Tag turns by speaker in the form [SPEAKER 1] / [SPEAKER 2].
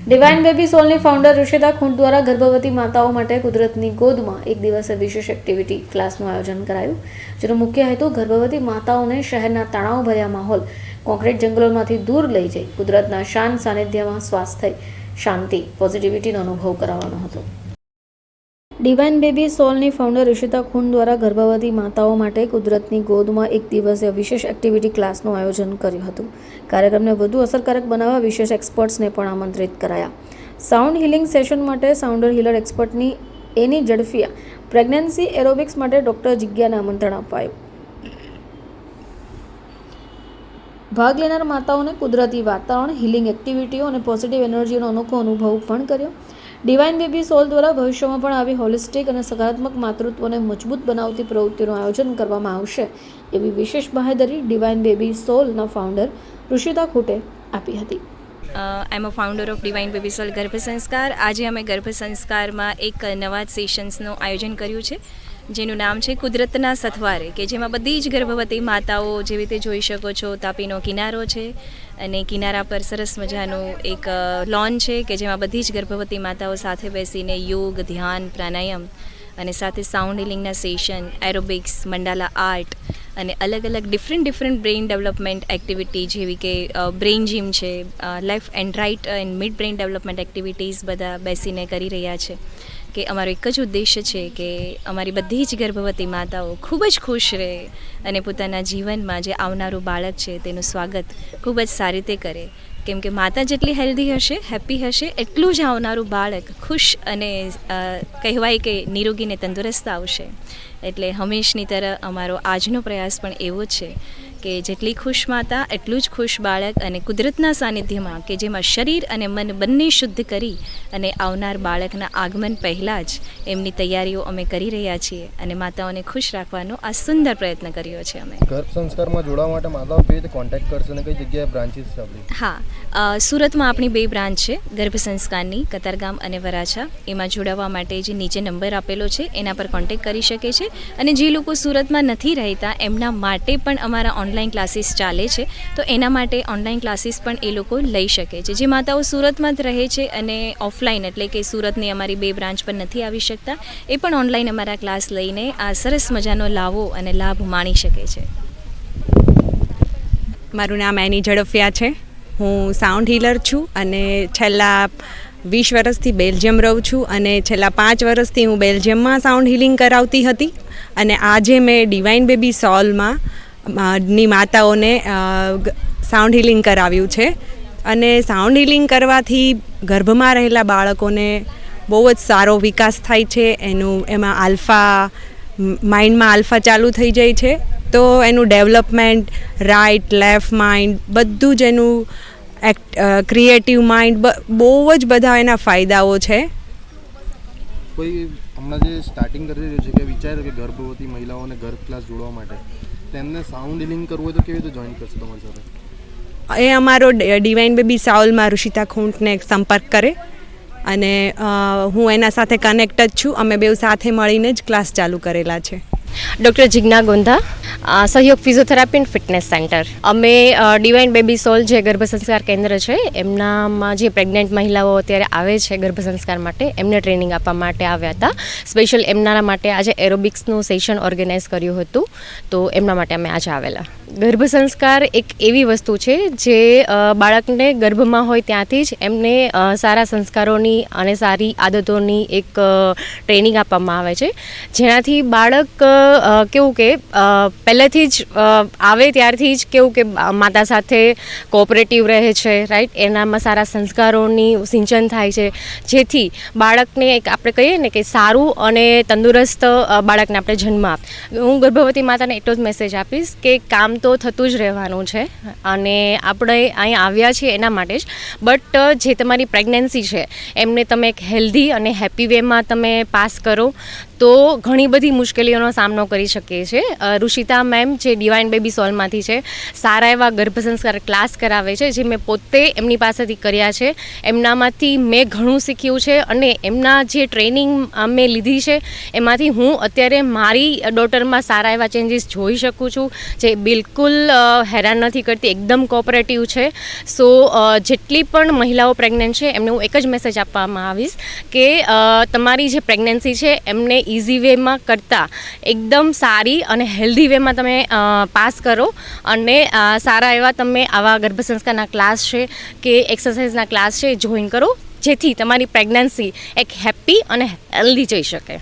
[SPEAKER 1] Divine baby સોલની founder Rishita Khunt દ્વારા ગર્ભવતી માતાઓ માટે કુદરતની ગોદમાં એક દિવસે વિશેષ એક્ટિવિટી ક્લાસનું આયોજન કરાયું, જેનો મુખ્ય હેતુ ગર્ભવતી માતાઓને શહેરના તણાવભર્યા માહોલ કોન્ક્રીટ જંગલોમાંથી દૂર લઈ જઈ કુદરતના શાંત સાનિધ્યમાં સ્વાસ્થ્ય, શાંતિ પોઝિટિવિટીનો અનુભવ કરાવવાનો હતો. ડિવાઇન બેબી સોલની ફાઉન્ડર ઋષિતા ખૂન દ્વારા ગર્ભવતી માતાઓ માટે કુદરતની ગોદમાં એક દિવસીય વિશેષ એક્ટિવિટી ક્લાસનું આયોજન કર્યું હતું. કાર્યક્રમને વધુ અસરકારક બનાવવા વિશેષ એક્સપર્ટ્સને પણ આમંત્રિત કરાયા. સાઉન્ડ હિલિંગ સેશન માટે સાઉન્ડર હિલર એક્સપર્ટની એની ઝડફિયા પ્રેગ્નન્સી એરોબિક્સ માટે ડૉક્ટર જિજ્ઞાને આમંત્રણ અપાયું. ભાગ લેનાર માતાઓને કુદરતી વાતાવરણ, હિલિંગ એક્ટિવિટીઓ અને પોઝિટિવ એનર્જીનો અનોખો અનુભવ પણ કર્યો. ડિવાઇન બેબી સોલ દ્વારા ભવિષ્યમાં પણ આવી હોલિસ્ટિક અને સકારાત્મક માતૃત્વને મજબૂત બનાવતી પ્રવૃત્તિનું આયોજન કરવામાં આવશે. એવી વિશેષ બાહેધરી ડિવાઇન બેબી સોલના ફાઉન્ડર ઋષિતા ખૂટે આપી હતી.
[SPEAKER 2] I am a founder of divine baby soul ગર્ભ સંસ્કાર આજે અમે ગર્ભ સંસ્કારમાં એક નવા સેશન્સનું આયોજન કર્યું છે, જેનું નામ છે કુદરતના સથવારે, કે જેમાં બધી જ ગર્ભવતી માતાઓ જેવી રીતે જોઈ શકો છો, તાપીનો કિનારો છે અને કિનારા પર સરસ મજાનું એક લોન છે, કે જેમાં બધી જ ગર્ભવતી માતાઓ સાથે બેસીને યોગ, ધ્યાન, પ્રાણાયામ અને સાથે સાઉન્ડ હિલિંગના સેશન એરોબિક્સ મંડાલા આર્ટ અને અલગ અલગ different different brain development activity જેવી કે બ્રેઇન જીમ છે left and right and mid brain development activities બધા બેસીને કરી રહ્યા છે. કે અમારો એક જ ઉદ્દેશ્ય છે કે અમારી બધી જ ગર્ભવતી માતાઓ ખૂબ જ ખુશ રહે અને પોતાના જીવનમાં જે આવનારું બાળક છે તેનું સ્વાગત ખૂબ જ સારી રીતે કરે. કેમ કે માતા જેટલી હેલ્ધી હશે હેપી હશે, એટલું જ આવનારું બાળક ખુશ અને કહેવાય કે નિરોગીને તંદુરસ્ત આવશે. એટલે હંમેશની તરહ અમારો આજનો પ્રયાસ પણ એવો છે. કે જેટલી ખુશ માતા એટલું જ ખુશ બાળક અને કુદરતના સાનિધ્યમાં કે જેમાં શરીર અને મન બંને શુદ્ધ કરી અને આવનાર બાળકના આગમન પહેલાં જ એમની તૈયારીઓ અમે કરી રહ્યા છીએ અને માતાઓને ખુશ રાખવાનો આ સુંદર પ્રયત્ન કર્યો છે અમે.
[SPEAKER 3] ગર્ભ સંસ્કારમાં જોડાવા માટે માતાઓ કેવી રીતે કોન્ટેક્ટ કરશે અને કઈ જગ્યાએ બ્રાન્ચીસ છે
[SPEAKER 2] હા સુરતમાં આપણી બે બ્રાન્ચ છે ગર્ભ સંસ્કારની કતારગામ અને વરાછા. એમાં જોડાવા માટે જે નીચે નંબર આપેલો છે એના પર કોન્ટેક્ટ કરી શકે છે. અને જે લોકો સુરતમાં નથી રહેતા એમના માટે પણ અમારા ઓનલાઈન ક્લાસીસ ચાલે છે, તો એના માટે ઓનલાઈન ક્લાસીસ પણ એ લોકો લઈ શકે છે. જે માતાઓ સુરતમાં જ રહે છે અને ઓફલાઈન એટલે કે સુરતની અમારી બે બ્રાન્ચ પર નથી આવી શકતા, એ પણ ઓનલાઈન અમારા ક્લાસ લઈને આ સરસ મજાનો લાવો અને લાભ માણી શકે છે.
[SPEAKER 4] મારું નામ એની ઝડફિયા છે. હું સાઉન્ડ હીલર છું અને છેલ્લા વીસ વર્ષથી બેલ્જિયમ રહું છું અને છેલ્લા પાંચ વર્ષથી હું બેલ્જિયમમાં સાઉન્ડ હિલિંગ કરાવતી હતી અને આજે મેં ડિવાઇન બેબી સોલમાં ની માતાઓને સાઉન્ડ હિલિંગ કરાવ્યું છે. અને સાઉન્ડ હિલિંગ કરવાથી ગર્ભમાં રહેલા બાળકોને બહુ જ સારો વિકાસ થાય છે. એનું, એમાં આલ્ફા માઇન્ડમાં આલ્ફા ચાલુ થઈ જાય છે. તો એનું ડેવલપમેન્ટ, રાઇટ, લેફ્ટ, માઇન્ડ, બધું જ એનું એક્ટ ક્રિએટિવ માઇન્ડ બહુ જ બધા એના ફાયદાઓ છે.
[SPEAKER 3] કોઈ હમણાં જે સ્ટાર્ટિંગ કરી રહ્યું છે કે વિચાર કે ગર્ભવતી મહિલાઓને ગર્ભ ક્લાસ જોડવા માટે તેમને સાઉન્ડ હિલિંગ કરવું હોય તો કેવી રીતે જોઈન કરશે તમારી સાથે?
[SPEAKER 4] એ અમારો ડિવાઇન બેબી સાઉલમાં ઋષિતા ખૂંટને સંપર્ક કરે. અને હું એના સાથે કનેક્ટ જ છું. અમે બેઉ સાથે મળીને જ ક્લાસ ચાલુ કરેલા છે.
[SPEAKER 5] Doctor Jigna Gondha. Sahyog physiotherapy and fitness centre. અમે ડિવાઇન બેબી સોલ જે ગર્ભ સંસ્કાર કેન્દ્ર છે, એમનામાં જે પ્રેગ્નન્ટ મહિલાઓ અત્યારે આવે છે ગર્ભ સંસ્કાર માટે, એમને ટ્રેનિંગ આપવા માટે આવ્યા હતા. સ્પેશિયલ એમના માટે આજે એરોબિક્સનું સેશન ઓર્ગેનાઇઝ કર્યું હતું. તો એમના માટે અમે આજે આવેલા. ગર્ભ સંસ્કાર એક એવી વસ્તુ છે જે બાળકને ગર્ભમાં હોય ત્યાંથી જ એમને સારા સંસ્કારોની અને સારી આદતોની એક ટ્રેનિંગ આપવામાં આવે છે. જેનાથી બાળક કેવું કે પહેલેથી જ આવે ત્યારથી જ કેવું કે માતા સાથે કોઓપરેટિવ રહે છે રાઈટ એનામાં સારા સંસ્કારોની સિંચન થાય છે. જેથી બાળકને એક આપણે કહીએ ને કે સારું અને તંદુરસ્ત બાળકને આપણે જન્મ આપ. હું ગર્ભવતી માતાને એટલો જ મેસેજ આપીશ કે કામ તો થતું જ રહેવાનું છે અને આપણે અહીં આવ્યા છીએ એના માટે જ. બટ જે તમારી પ્રેગ્નન્સી છે, એમને તમે એક હેલ્ધી અને હેપી વેમાં તમે પાસ કરો. તો ઘણી બધી મુશ્કેલીઓનો સામનો કરી શકીએ છીએ ઋષિતા મેમ જે ડિવાઇન બેબી સોલમાંથી છે, સારા એવા ગર્ભ સંસ્કાર ક્લાસ કરાવે છે, જે મેં પોતે એમની પાસેથી કર્યા છે. એમનામાંથી મેં ઘણું શીખ્યું છે અને એમના જે ટ્રેનિંગ મેં લીધી છે, એમાંથી હું અત્યારે મારી ડોટરમાં સારા એવા ચેન્જીસ જોઈ શકું છું, જે બિલકુલ હેરાન નથી કરતી, એકદમ કોઓપરેટિવ છે. સો જેટલી પણ મહિલાઓ પ્રેગ્નન્ટ છે, એમને હું એક જ મેસેજ આપવામાં આવીશ કે તમારી જે પ્રેગ્નન્સી છે, એમને ઇઝી વેમાં કરતાં એકદમ સારી અને હેલ્ધી વેમાં તમે પાસ કરો અને સારા એવા તમે આવા ગર્ભ સંસ્કારના ક્લાસ છે કે એક્સરસાઇઝના ક્લાસ છે જોઈન કરો જેથી તમારી પ્રેગ્નન્સી એક હેપી અને હેલ્ધી જઈ શકે